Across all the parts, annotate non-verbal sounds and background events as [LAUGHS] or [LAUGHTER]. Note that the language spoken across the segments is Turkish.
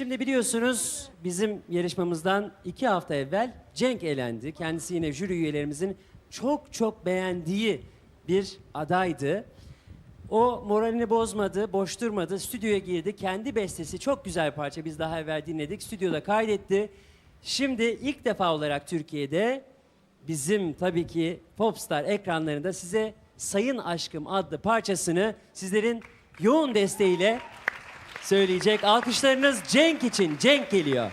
Şimdi biliyorsunuz bizim yarışmamızdan iki hafta evvel Cenk elendi. Kendisi yine jüri üyelerimizin çok çok beğendiği bir adaydı. O moralini bozmadı, boş durmadı, stüdyoya girdi. Kendi bestesi çok güzel parça biz daha evvel dinledik. Stüdyoda kaydetti. Şimdi ilk defa olarak Türkiye'de bizim tabii ki Popstar ekranlarında size Sayın Aşkım adlı parçasını sizlerin yoğun desteğiyle söyleyecek. Alkışlarınız Cenk için. Cenk geliyor.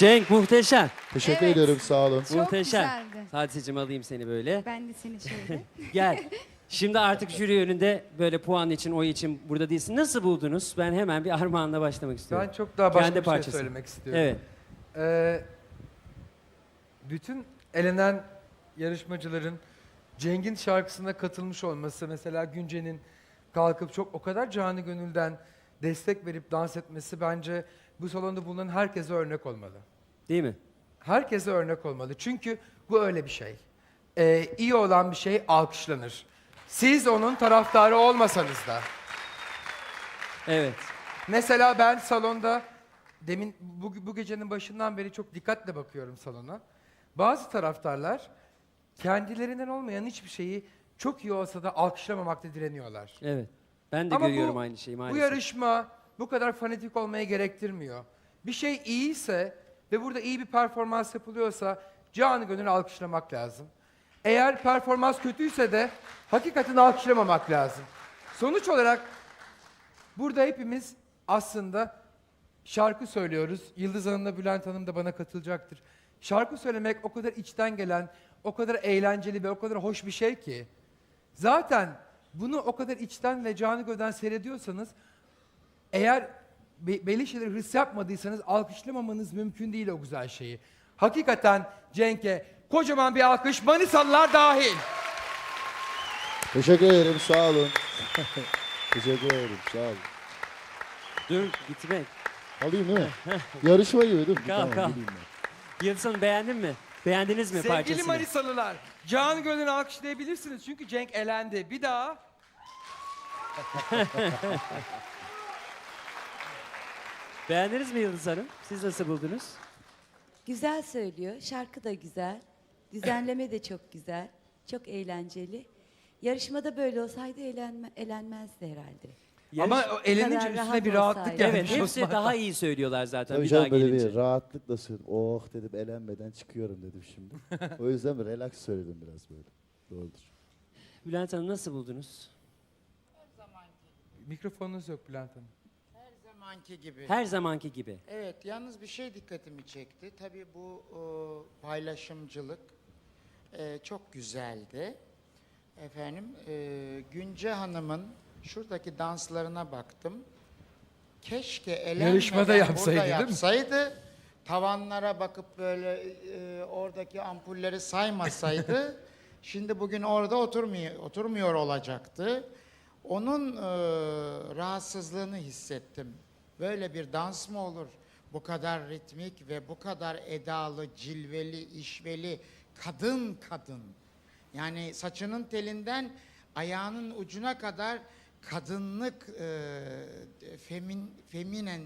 Cenk muhteşem. Teşekkür Evet. ediyorum sağ olun. Çok muhteşem. güzeldi. Hadiseciğim alayım seni böyle. Ben de seni şöyle. [LAUGHS] Gel. Şimdi artık jüri önünde böyle puan için, oy için burada değilsin. Nasıl buldunuz? Ben hemen bir armağanla başlamak istiyorum. Ben çok daha başka Kendi bir şey parçası. söylemek istiyorum. Evet. Ee, bütün elenen yarışmacıların Cenk'in şarkısına katılmış olması, mesela Günce'nin kalkıp çok o kadar canı gönülden destek verip dans etmesi bence bu salonda bulunan herkese örnek olmalı. Değil mi? Herkese örnek olmalı. Çünkü bu öyle bir şey. Ee, iyi olan bir şey alkışlanır. Siz onun taraftarı olmasanız da. Evet. Mesela ben salonda demin bu, bu gecenin başından beri çok dikkatle bakıyorum salona. Bazı taraftarlar kendilerinden olmayan hiçbir şeyi çok iyi olsa da alkışlamamakta direniyorlar. Evet. Ben de Ama görüyorum bu- aynı şeyi Bu maalesef. yarışma bu kadar fanatik olmaya gerektirmiyor. Bir şey iyiyse ve burada iyi bir performans yapılıyorsa canı gönül alkışlamak lazım. Eğer performans kötüyse de hakikaten alkışlamamak lazım. Sonuç olarak burada hepimiz aslında şarkı söylüyoruz. Yıldız Hanım'la Bülent Hanım da bana katılacaktır. Şarkı söylemek o kadar içten gelen, o kadar eğlenceli ve o kadar hoş bir şey ki. Zaten bunu o kadar içten ve canı gövden seyrediyorsanız eğer be- belli şeyleri hırs yapmadıysanız alkışlamamanız mümkün değil o güzel şeyi. Hakikaten Cenk'e kocaman bir alkış Manisalılar dahil. Teşekkür ederim sağ olun. [LAUGHS] Teşekkür ederim sağ olun. Dur gitme. Alayım değil mi? Yarışma gibi değil mi? Kal, tamam, kal. gideyim ben. Beğendin mi? Beğendiniz mi Sevgili parçasını? Manisalılar, canı gönül alkışlayabilirsiniz çünkü Cenk elendi. Bir daha. [LAUGHS] Beğendiniz mi Yıldız Hanım? Siz nasıl buldunuz? Güzel söylüyor. Şarkı da güzel. Düzenleme de çok güzel. Çok eğlenceli. Yarışmada böyle olsaydı eğlenme, eğlenmezdi herhalde. Yarış- Ama o elenince kadar üstüne rahat bir rahatlık olsaydı. gelmiş. Evet hepsi Osman. daha iyi söylüyorlar zaten Tabii bir daha canım böyle gelince. bir rahatlıkla söyledim. Oh dedim elenmeden çıkıyorum dedim şimdi. o yüzden relax söyledim biraz böyle. Doğrudur. Bülent Hanım nasıl buldunuz? Mikrofonunuz yok Bülent Hanım. Zamanki gibi. Her zamanki gibi. Evet, yalnız bir şey dikkatimi çekti. Tabii bu e, paylaşımcılık e, çok güzeldi. Efendim, e, Günce Hanım'ın şuradaki danslarına baktım. Keşke elenmeden Yarışmada yapsaydı, burada değil mi? yapsaydı. Tavanlara bakıp böyle e, oradaki ampulleri saymasaydı. [LAUGHS] şimdi bugün orada oturmuyor, oturmuyor olacaktı. Onun e, rahatsızlığını hissettim. Böyle bir dans mı olur? Bu kadar ritmik ve bu kadar edalı, cilveli, işveli, kadın kadın. Yani saçının telinden ayağının ucuna kadar kadınlık, e, femin, feminen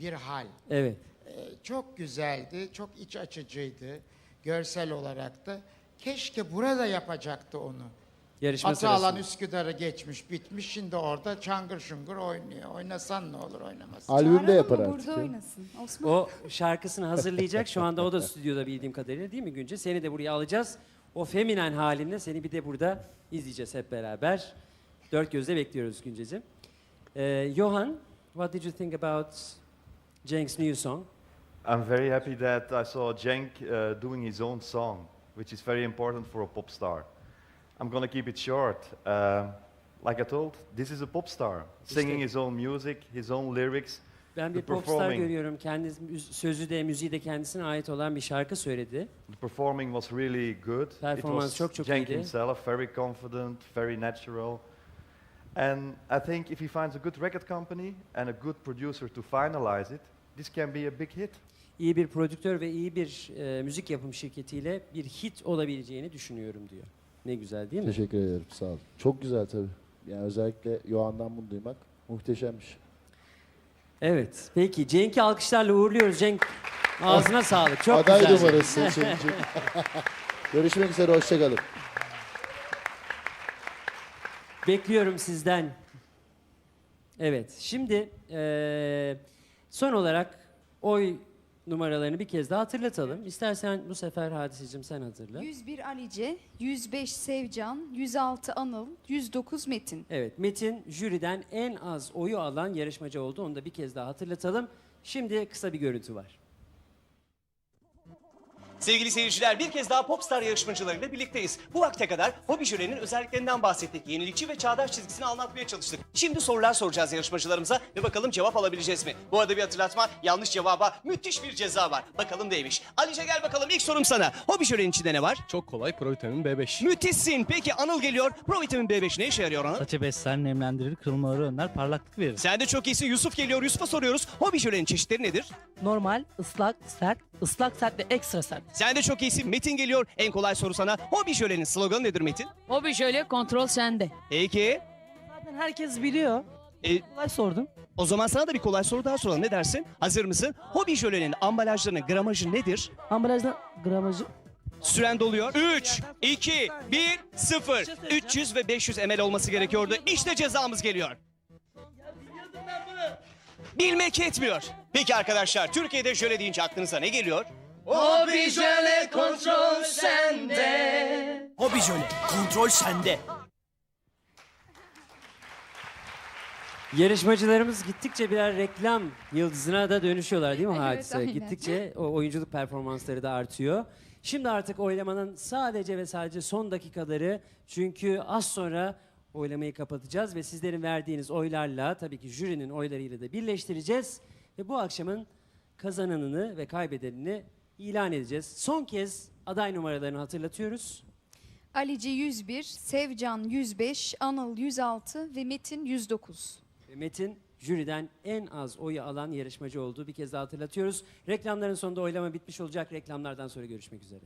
bir hal. Evet. E, çok güzeldi, çok iç açıcıydı görsel olarak da. Keşke burada yapacaktı onu. Yarışma Atalan sırasında. Üsküdar'ı geçmiş, bitmiş. Şimdi orada çangır şungur oynuyor. Oynasan ne olur, oynamasın. Albümde Çağıralım yapar mı artık. burada ya. oynasın. Osman. O şarkısını hazırlayacak. Şu anda o da stüdyoda bildiğim kadarıyla değil mi Günce? Seni de buraya alacağız. O feminen halinle seni bir de burada izleyeceğiz hep beraber. Dört gözle bekliyoruz Günceciğim. Ee, Johan, what did you think about Cenk's new song? I'm very happy that I saw Cenk uh, doing his own song, which is very important for a pop star. I'm gonna keep it short. Uh, like I told, this is a pop star, singing his own music, his own lyrics. Ben bir The popstar performing. görüyorum. Kendisi, müz- sözü de müziği de kendisine ait olan bir şarkı söyledi. The performing was really good. It Performans was çok çok Cenk iyiydi. himself, very confident, very natural. And I think if he finds a good record company and a good producer to finalize it, this can be a big hit. İyi bir prodüktör ve iyi bir e, müzik yapım şirketiyle bir hit olabileceğini düşünüyorum diyor. Ne güzel değil mi? Teşekkür ederim sağ olun. Çok güzel tabii. Yani özellikle Yohan'dan bunu duymak muhteşemmiş. Evet. Peki Cenk'i alkışlarla uğurluyoruz. Cenk ağzına [LAUGHS] sağlık. Çok Aday güzel. numarası [LAUGHS] Cenk'ciğim. [LAUGHS] Görüşmek üzere hoşçakalın. Bekliyorum sizden. Evet. Şimdi eee, son olarak oy numaralarını bir kez daha hatırlatalım. İstersen bu sefer Hadiseciğim sen hatırla. 101 Alice, 105 Sevcan, 106 Anıl, 109 Metin. Evet. Metin jüriden en az oyu alan yarışmacı oldu. Onu da bir kez daha hatırlatalım. Şimdi kısa bir görüntü var. Sevgili seyirciler bir kez daha Popstar yarışmacılarıyla birlikteyiz. Bu vakte kadar hobi jölenin özelliklerinden bahsettik. Yenilikçi ve çağdaş çizgisini anlatmaya çalıştık. Şimdi sorular soracağız yarışmacılarımıza ve bakalım cevap alabileceğiz mi? Bu arada bir hatırlatma yanlış cevaba müthiş bir ceza var. Bakalım neymiş? Alice gel bakalım ilk sorum sana. Hobi jölenin içinde ne var? Çok kolay provitamin B5. Müthişsin. Peki Anıl geliyor. Provitamin B5 ne işe yarıyor Anıl? Saçı besler, nemlendirir, kırılmaları önler, parlaklık verir. Sen de çok iyisin. Yusuf geliyor. Yusuf'a soruyoruz. Hobi jölenin çeşitleri nedir? Normal, ıslak, sert, ıslak sert ve ekstra sert. Sen de çok iyisin. Metin geliyor. En kolay soru sana. Hobi jölenin sloganı nedir Metin? Hobi şöyle kontrol sende. Peki. Zaten herkes biliyor. E, Kolay sordum. O zaman sana da bir kolay soru daha soralım. Ne dersin? Hazır mısın? Hobi jölenin ambalajlarının gramajı nedir? Ambalajda gramajı Süren doluyor. 3, 2, 1, 0. 300 ve 500 ml olması gerekiyordu. İşte cezamız geliyor. Bilmek yetmiyor. Peki arkadaşlar Türkiye'de jöle deyince aklınıza ne geliyor? Hobi jöle kontrol sende. Hobi jöle. Kontrol sende. Yarışmacılarımız gittikçe birer reklam yıldızına da dönüşüyorlar değil mi Evet, Hadise? aynen. Gittikçe o oyunculuk performansları da artıyor. Şimdi artık oylamanın sadece ve sadece son dakikaları çünkü az sonra oylamayı kapatacağız ve sizlerin verdiğiniz oylarla tabii ki jürinin oylarıyla da birleştireceğiz ve bu akşamın kazananını ve kaybedenini ilan edeceğiz. Son kez aday numaralarını hatırlatıyoruz. Alici 101, Sevcan 105, Anıl 106 ve Metin 109. Ve Metin jüriden en az oyu alan yarışmacı olduğu bir kez daha hatırlatıyoruz. Reklamların sonunda oylama bitmiş olacak. Reklamlardan sonra görüşmek üzere.